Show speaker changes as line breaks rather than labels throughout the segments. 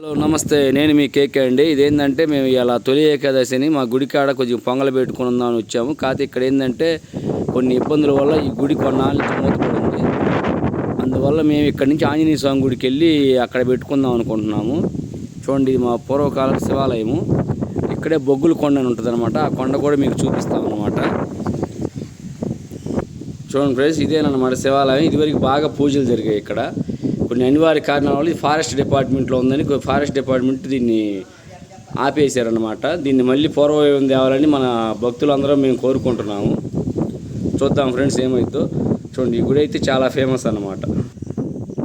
Hello నమస్తే. నేను మీ కేకే అండి. ఇదేంటంటే మేము ఇలా తొలి ఏకాదశిని మా గుడి కాడ కొంచెం పొంగలు పెట్టుకుని ఉందామని వచ్చాము. కాకపోతే ఇక్కడ ఏంటంటే కొన్ని ఇబ్బందుల వల్ల ఈ గుడి కొన్నాళ్ళు మూతపడింది. అందువల్ల మేము ఇక్కడ నుంచి ఆంజనేయ స్వామి గుడికి వెళ్ళి అక్కడ పెట్టుకుందాం అనుకుంటున్నాము. చూడండి ఇది మా పూర్వకాల శివాలయము. ఇక్కడే బొగ్గుల కొండ అని ఉంటుంది అనమాట ఆ కొండ కూడా మీకు చూపిస్తాం అనమాట చూడండి ఫ్రెండ్స్ ఇదేనమాట శివాలయం. ఇదివరకు బాగా పూజలు జరిగాయి ఇక్కడ. కొన్ని అనివార్య కారణాల వల్ల ఫారెస్ట్ డిపార్ట్మెంట్లో ఉందని ఫారెస్ట్ డిపార్ట్మెంట్ దీన్ని ఆపేశారనమాట దీన్ని మళ్ళీ పూర్వవైభవం తేవాలని మన భక్తులందరం మేము కోరుకుంటున్నాము. చూద్దాం ఫ్రెండ్స్ ఏమైద్దో. చూడండి ఈ గుడి అయితే చాలా ఫేమస్ అన్నమాట.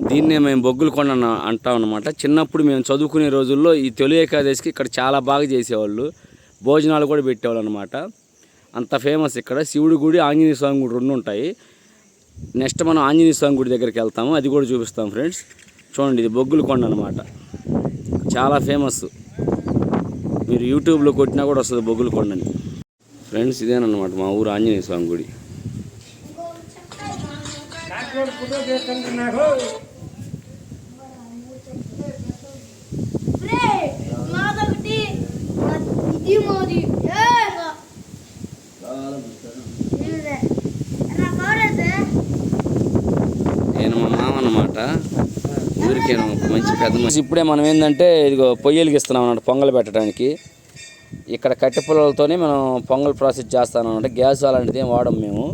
దీన్నే మేము బొగ్గులు కొండ అంటాం అనమాట చిన్నప్పుడు మేము చదువుకునే రోజుల్లో ఈ తొలి ఏకాదశికి ఇక్కడ చాలా బాగా చేసేవాళ్ళు. భోజనాలు కూడా పెట్టేవాళ్ళు అనమాట అంత ఫేమస్ ఇక్కడ. శివుడి గుడి ఆంజనేయ స్వామి గుడి రెండు ఉంటాయి నెక్స్ట్ మనం ఆంజనేయ స్వామి గుడి దగ్గరికి వెళ్తాము. అది కూడా చూపిస్తాం ఫ్రెండ్స్. చూడండి ఇది బొగ్గుల కొండ అనమాట చాలా ఫేమస్ మీరు యూట్యూబ్లో కొట్టినా కూడా వస్తుంది బొగ్గుల కొండని ఫ్రెండ్స్ ఇదేనమాట మా ఊరు ఆంజనేయ స్వామి గుడి.
రే.
అన్నమాట. అనమాట ఊరికే మంచి పెద్ద మనిషి. ఇప్పుడే మనం ఏంటంటే ఇదిగో పొయ్యి వెలిగిస్తున్నాం అన్నమాట పొంగల్ పెట్టడానికి. ఇక్కడ కట్టె పుల్లలతోనే మనం పొంగల్ ప్రాసెస్ చేస్తాం అనమాట గ్యాస్ అలాంటిది ఏం వాడం మేము.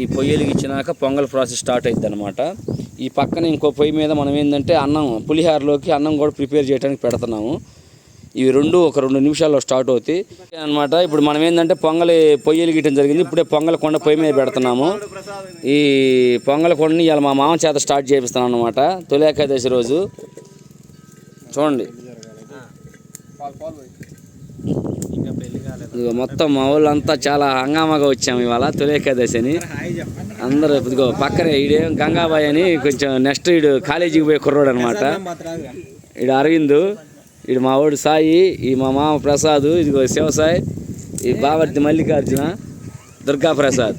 ఈ పొయ్యి వెలిగించినాక పొంగల్ ప్రాసెస్ స్టార్ట్ అవుతుంది అనమాట ఈ పక్కన ఇంకో పొయ్యి మీద మనం ఏంటంటే అన్నం పులిహారలోకి అన్నం కూడా ప్రిపేర్ చేయడానికి పెడుతున్నాము. ఇవి రెండు ఒక రెండు నిమిషాల్లో స్టార్ట్ అవుతాయి. అనమాట ఇప్పుడు మనం ఏంటంటే పొంగలి పొయ్యలు గీయటం జరిగింది. ఇప్పుడే పొంగల కొండ పొయ్యి మీద పెడుతున్నాము. ఈ పొంగల కొండని ఇలా మా మామ చేత స్టార్ట్ చేపిస్తున్నాం అనమాట తొలి ఏకాదశి రోజు. చూడండి. ఇదిగో మొత్తం మా వాళ్ళంతా చాలా హంగామాగా వచ్చాము ఇవాళ తొలి ఏకాదశి అని. అందరూ ఇదిగో పక్కనే ఈడేం గంగాబాయ్ అని కొంచెం నెక్స్ట్ ఈడు కాలేజీకి పోయే కుర్రోడు అనమాట ఈడు అరవిందు. ఈడు మా వాడు సాయి ఈ మా మామ ప్రసాద్ ఇదిగో శివసాయి ఈ బావర్తి మల్లికార్జున దుర్గా ప్రసాద్.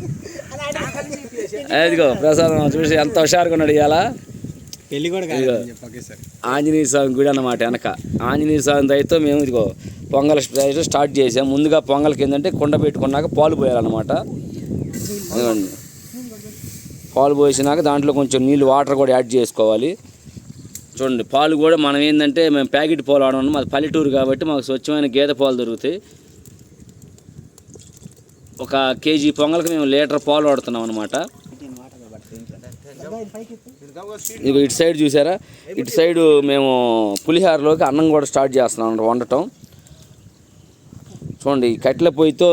ఇదిగో ప్రసాద్ చూసి ఎంత హుషారుగా ఉన్నాడు ఇవాళ
పెళ్ళి కూడా
ఇదిగో ఆంజనేయ స్వామి గుడి అన్నమాట వెనక. ఆంజనేయ స్వామి దయతో మేము ఇదిగో పొంగల్ స్టార్ట్ చేసాం ముందుగా పొంగల్కి ఏంటంటే కుండ పెట్టుకున్నాక పాలు పోయాలన్నమాట. పాలు పోసినాక దాంట్లో కొంచెం నీళ్ళు వాటర్ కూడా యాడ్ చేసుకోవాలి. చూడండి పాలు కూడా మనం ఏంటంటే మేము ప్యాకెట్ పాలు ఆడడం మాది పల్లెటూరు కాబట్టి మాకు స్వచ్ఛమైన గేదె పాలు దొరుకుతాయి. ఒక కేజీ పొంగల్కి మేము లీటర్ పాలు వాడుతున్నాం అనమాట ఇక ఇటు సైడ్ చూసారా? ఇటు సైడ్ మేము పులిహారలోకి అన్నం కూడా స్టార్ట్ చేస్తున్నాం అనమాట వండటం. చూడండి కట్టెల పొయ్యితో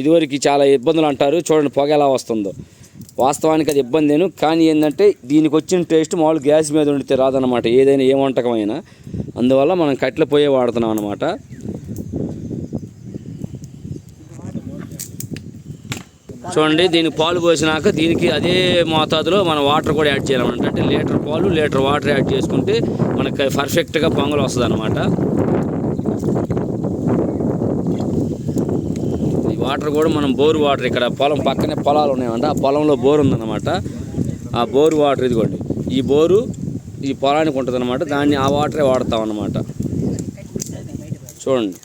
ఇదివరకు చాలా ఇబ్బందులు అంటారు. చూడండి పొగ ఎలా వస్తుందో. వాస్తవానికి అది ఇబ్బందేను కానీ ఏంటంటే దీనికి వచ్చిన టేస్ట్ మామూలు గ్యాస్ మీద వండితే రాదనమాట ఏదైనా ఏ వంటకమైనా. అందువల్ల మనం కట్టెల పొయ్యే వాడుతున్నాం అనమాట చూడండి దీనికి పాలు పోసినాక దీనికి అదే మోతాదులో మనం వాటర్ కూడా యాడ్ చేయాలన్నమాట. అంటే లీటర్ పాలు లీటర్ వాటర్ యాడ్ చేసుకుంటే మనకి పర్ఫెక్ట్గా పొంగల్ వస్తుంది అనమాట వాటర్ కూడా మనం బోర్ వాటర్ ఇక్కడ పొలం పక్కనే పొలాలు ఉన్నాయంట. ఆ పొలంలో బోర్ ఉందన్నమాట. ఆ బోర్ వాటర్ ఇదిగోండి. ఈ బోరు ఈ పొలానికి ఉంటుంది అనమాట దాన్ని ఆ వాటరే వాడతాం అన్నమాట చూడండి.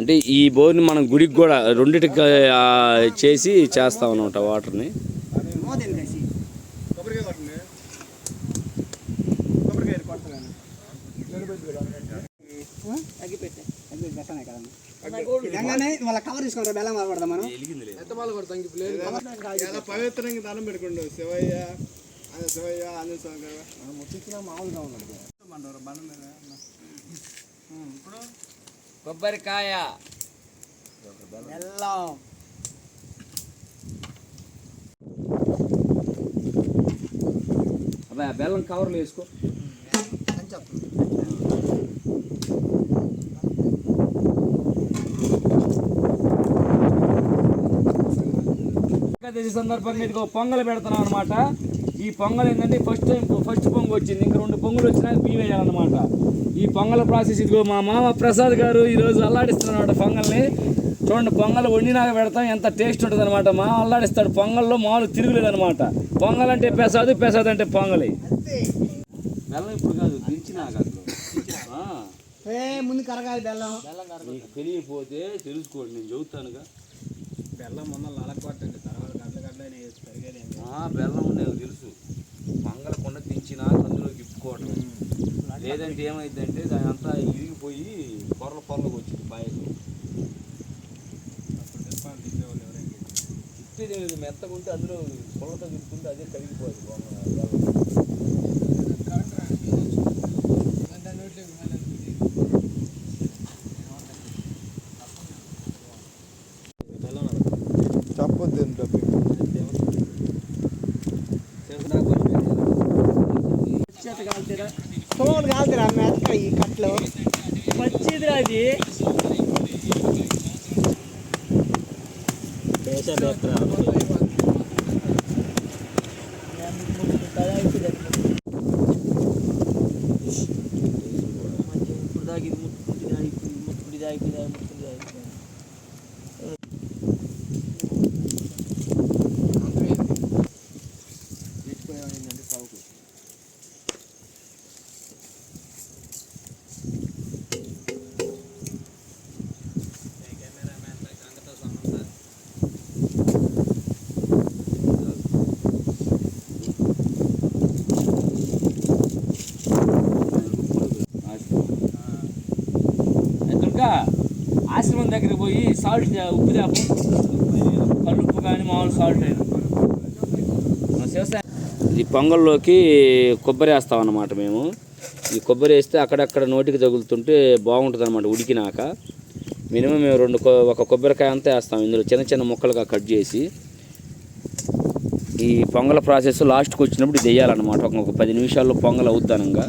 అంటే ఈ బోర్ని మనం గుడికి కూడా రెండింటికి చేసి చేస్తాం అనమాట వాటర్ని
మళ్ళీ కవర్ తీసుకుంటారు బెల్లం వాడదాం మనం.
పవిత్రంగా దండం పెట్టుకోండు శివయ్య శివయ్య అదే స్వామి
ముట్టించిన మామూలుగా ఉన్నది.
కొబ్బరికాయ
బెల్లం.
అబ్బాయి బెల్లం కవర్లు వేసుకో. ఏకాదశి సందర్భంగా ఇదిగో పొంగల్ పెడుతున్నాం అనమాట ఈ పొంగల్ ఏంటంటే ఫస్ట్ టైం ఫస్ట్ పొంగు వచ్చింది. ఇంకా రెండు పొంగులు వచ్చినాక బియ్యం వేయాలన్నమాట. ఈ పొంగల్ ప్రాసెస్ ఇదిగో మా మామ ప్రసాద్ గారు ఈరోజు అల్లాడిస్తున్నాడు పొంగల్ని. చూడండి పొంగల్ వండినాక పెడతాం. ఎంత టేస్ట్ ఉంటుంది అనమాట మా అల్లాడిస్తాడు. పొంగల్లో మామూలు తిరుగులేదు అనమాట పొంగల్ అంటే పెసాదు పెసాదు అంటే పొంగలి. బెల్లం ఇప్పుడు కాదు దించినాక
ముందు కరగాలి బెల్లం.
తెలియకపోతే తెలుసుకోండి నేను చెబుతానుగా.
బెల్లం ముందు నలకొట్టండి
బెల్లం నాకు తెలుసు. మంగళ కొండ దించినా అందులోకి ఇప్పుకోవటం లేదంటే ఏమైందంటే దాని అంతా ఇరిగిపోయి పొరల పొరలకు వచ్చింది పాయసం. తిప్పేది మెత్తకుంటే అందులో పొలతో తిప్పుకుంటే అదే కరిగిపోదు
చెప్పొద్దు
తోలు కాదురా మెత్త దాంట్లో కట్లు
పచ్చిదిరా అది. ఇప్పుడు దాకా ఇది ముట్టుకుంటుంది అయిపోయింది ముట్టుకుంటుంది అయిపోయింది ముట్టుకుంటుంది అయిపోయింది
ఎక్కడికా ఆశ్రమం దగ్గరికి పోయి సాల్ట్ ఉప్పు తేపు కల్లుప్పు కానీ మామూలు సాల్ట్ అయినా. పొంగల్లోకి కొబ్బరి వేస్తాం అన్నమాట మేము. ఈ కొబ్బరి వేస్తే అక్కడక్కడ నోటికి తగులుతుంటే బాగుంటుంది అనమాట ఉడికినాక. మినిమం మేము రెండు ఒక కొబ్బరికాయ అంతా వేస్తాం. ఇందులో చిన్న చిన్న ముక్కలుగా కట్ చేసి. ఈ పొంగల ప్రాసెస్ లాస్ట్కి వచ్చినప్పుడు ఇది వేయాలన్నమాట. ఒక పది నిమిషాల్లో పొంగల్ అవుతానంగా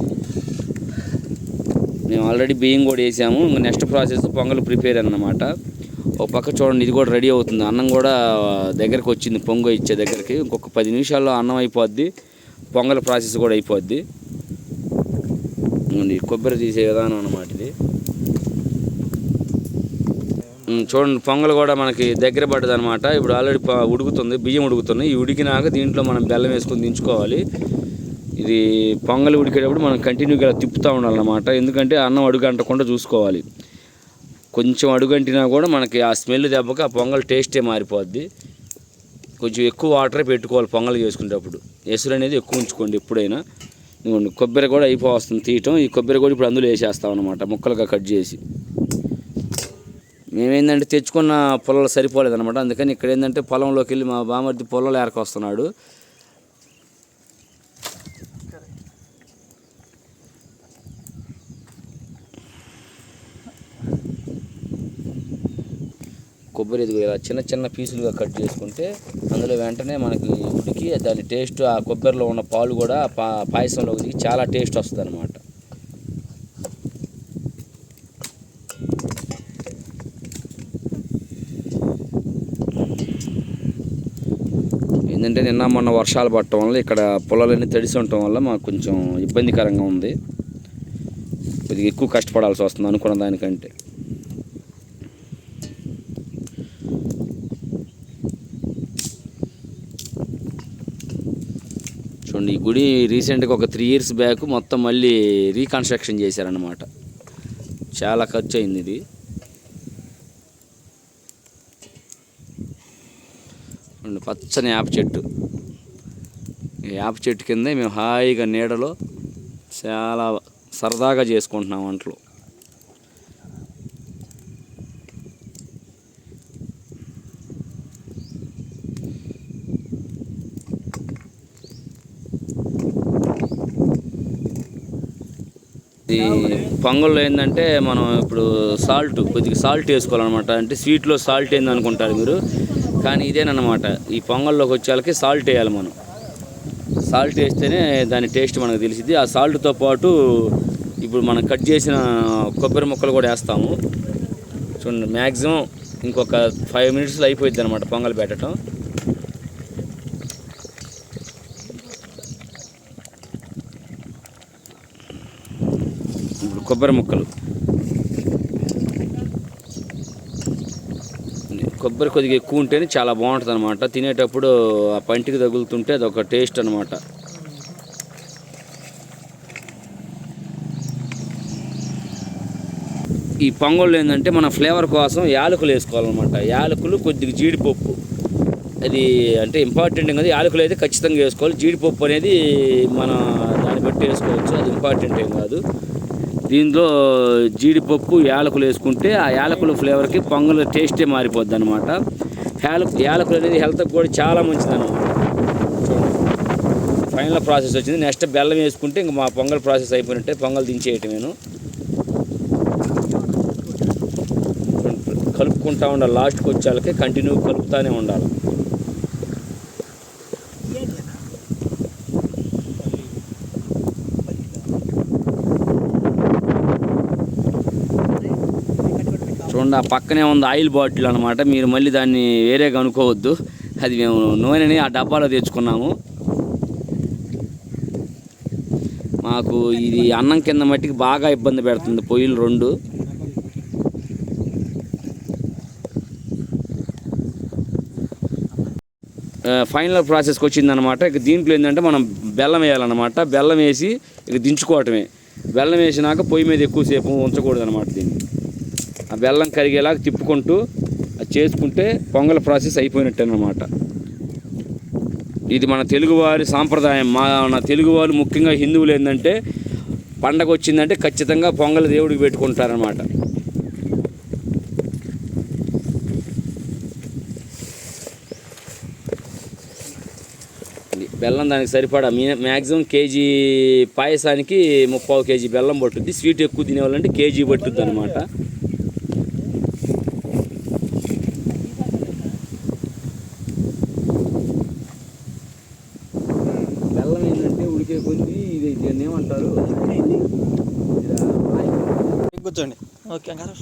మేము ఆల్రెడీ బియ్యం కూడా వేసాము. ఇంకా నెక్స్ట్ ప్రాసెస్ పొంగల్ ప్రిపేర్ అన్నమాట. ఒక పక్క చూడండి ఇది కూడా రెడీ అవుతుంది. అన్నం కూడా దగ్గరకు వచ్చింది పొంగు ఇచ్చే దగ్గరికి. ఇంకొక పది నిమిషాల్లో అన్నం అయిపోద్ది. పొంగల్ ప్రాసెస్ కూడా అయిపోద్ది. కొబ్బరి తీసే విధానం అన్నమాట ఇది. చూడండి పొంగల్ కూడా మనకి దగ్గర పడ్డది అనమాట ఇప్పుడు ఆల్రెడీ ఉడుకుతుంది బియ్యం ఉడుకుతుంది. ఈ ఉడికినాక దీంట్లో మనం బెల్లం వేసుకొని దించుకోవాలి. ఇది పొంగల్ ఉడికేటప్పుడు మనం కంటిన్యూగా తిప్పుతూ ఉండాలన్నమాట. ఎందుకంటే అన్నం అడుగు అంటకుండా చూసుకోవాలి. కొంచెం అడుగంటినా కూడా మనకి ఆ స్మెల్ దెబ్బకి ఆ పొంగల్ టేస్టే మారిపోద్ది. కొంచెం ఎక్కువ వాటరే పెట్టుకోవాలి పొంగల్ చేసుకునేటప్పుడు. ఎసురు అనేది ఎక్కువ ఉంచుకోండి ఎప్పుడైనా. ఇదిగోండి కొబ్బరి కూడా అయిపోతుంది తీయటం. ఈ కొబ్బరి కూడా ఇప్పుడు అందులో వేసేస్తాం అనమాట ముక్కలుగా కట్ చేసి. మేమేందంటే తెచ్చుకున్న పొలాలు సరిపోలేదన్నమాట. అందుకని ఇక్కడ ఏంటంటే పొలంలోకి వెళ్ళి మా బామర్ది పొలాలు ఏరకొస్తున్నాడు. కొబ్బరి ఇదిగో ఇలా చిన్న చిన్న పీసులుగా కట్ చేసుకుంటే అందులో వెంటనే మనకి ఉడికి దాని టేస్ట్ ఆ కొబ్బరిలో ఉన్న పాలు కూడా పా పాయసంలో దిగి చాలా టేస్ట్ వస్తుంది అనమాట ఏంటంటే నిన్న మొన్న వర్షాలు పడటం వల్ల ఇక్కడ పొలాలన్నీ తడిసి ఉండటం వల్ల మాకు కొంచెం ఇబ్బందికరంగా ఉంది. కొద్దిగా ఎక్కువ కష్టపడాల్సి వస్తుంది అనుకున్న దానికంటే. చూడండి ఈ గుడి రీసెంట్గా ఒక త్రీ ఇయర్స్ బ్యాక్ మొత్తం మళ్ళీ రీకన్స్ట్రక్షన్ చేశారనమాట చాలా ఖర్చు అయింది ఇది పచ్చని యాప చెట్టు. ఈ యాప చెట్టు కిందే మేము హాయిగా నీడలో చాలా సరదాగా చేసుకుంటున్నాం వంటలు ఇది పొంగల్లో ఏంటంటే మనం ఇప్పుడు సాల్ట్ కొద్దిగా సాల్ట్ వేసుకోవాలన్నమాట. అంటే స్వీట్లో సాల్ట్ ఏంది అనుకుంటారు మీరు? కానీ ఇదేనమాట ఈ పొంగల్లోకి వచ్చేళ్ళకి సాల్ట్ వేయాలి మనం. సాల్ట్ వేస్తేనే దాని టేస్ట్ మనకు తెలిసింది ఆ సాల్ట్తో పాటు ఇప్పుడు మనం కట్ చేసిన కొబ్బరి ముక్కలు కూడా వేస్తాము. చూడండి మ్యాక్సిమం ఇంకొక ఫైవ్ మినిట్స్లో అయిపోయింది అనమాట పొంగల్ పెట్టడం ఇప్పుడు కొబ్బరి ముక్కలు. కొబ్బరి కొద్దిగా ఎక్కువ ఉంటేనే చాలా బాగుంటుంది అనమాట తినేటప్పుడు ఆ పంటికి తగులుతుంటే అదొక టేస్ట్ అనమాట ఈ పొంగళ్ళు ఏంటంటే మన ఫ్లేవర్ కోసం యాలకులు వేసుకోవాలన్నమాట. యాలకులు కొద్దిగా జీడిపప్పు. అది అంటే ఇంపార్టెంట్ కదా యాలకులు అయితే ఖచ్చితంగా వేసుకోవాలి. జీడిపప్పు అనేది మన దాన్ని బట్టి వేసుకోవచ్చు. అది ఇంపార్టెంట్ ఏం కాదు. దీనిలో జీడిపప్పు యాలకులు వేసుకుంటే ఆ యాలకుల ఫ్లేవర్కి పొంగల్ టేస్టే మారిపోద్ది అనమాట యాలకు యాలకులు అనేది హెల్త్కి కూడా చాలా మంచిది అనమాట ఫైనల్ ప్రాసెస్ వచ్చింది. నెక్స్ట్ బెల్లం వేసుకుంటే ఇంక మా పొంగల్ ప్రాసెస్ అయిపోయినట్టే పొంగల్ దించేయటమేను కలుపుకుంటా ఉండాలి. లాస్ట్కి వచ్చేళ్ళకి కంటిన్యూ కలుపుతూనే ఉండాలి. చూడండి ఆ పక్కనే ఉంది ఆయిల్ బాటిల్ అనమాట మీరు మళ్ళీ దాన్ని వేరేగా అనుకోవద్దు. అది మేము నూనెని ఆ డబ్బాలో తెచ్చుకున్నాము. మాకు ఇది అన్నం కింద మట్టికి బాగా ఇబ్బంది పెడుతుంది పొయ్యిలు రెండు. ఫైనల్ ప్రాసెస్కి వచ్చిందనమాట ఇక దీంట్లో ఏంటంటే మనం బెల్లం వేయాలన్నమాట. బెల్లం వేసి ఇక దించుకోవటమే. బెల్లం వేసినాక పొయ్యి మీద ఎక్కువసేపు ఉంచకూడదు అనమాట దీన్ని. ఆ బెల్లం కరిగేలాగా తిప్పుకుంటూ అది చేసుకుంటే పొంగల్ ప్రాసెస్ అయిపోయినట్టు అనమాట ఇది మన తెలుగువారి సాంప్రదాయం. మా మన తెలుగువారు ముఖ్యంగా హిందువులు ఏంటంటే పండగ వచ్చిందంటే ఖచ్చితంగా పొంగల్ దేవుడికి పెట్టుకుంటారనమాట. బెల్లం దానికి సరిపడా మీ మ్యాక్సిమం కేజీ పాయసానికి ముప్పావు కేజీ బెల్లం పట్టుద్ది. స్వీట్ ఎక్కువ తినేవాళ్ళంటే కేజీ పట్టుద్ది అనమాట బెల్లం ఏంటంటే ఉడికే కొద్దీ ఇది దీన్ని ఏమంటారు
కూర్చోండి ఓకే గారు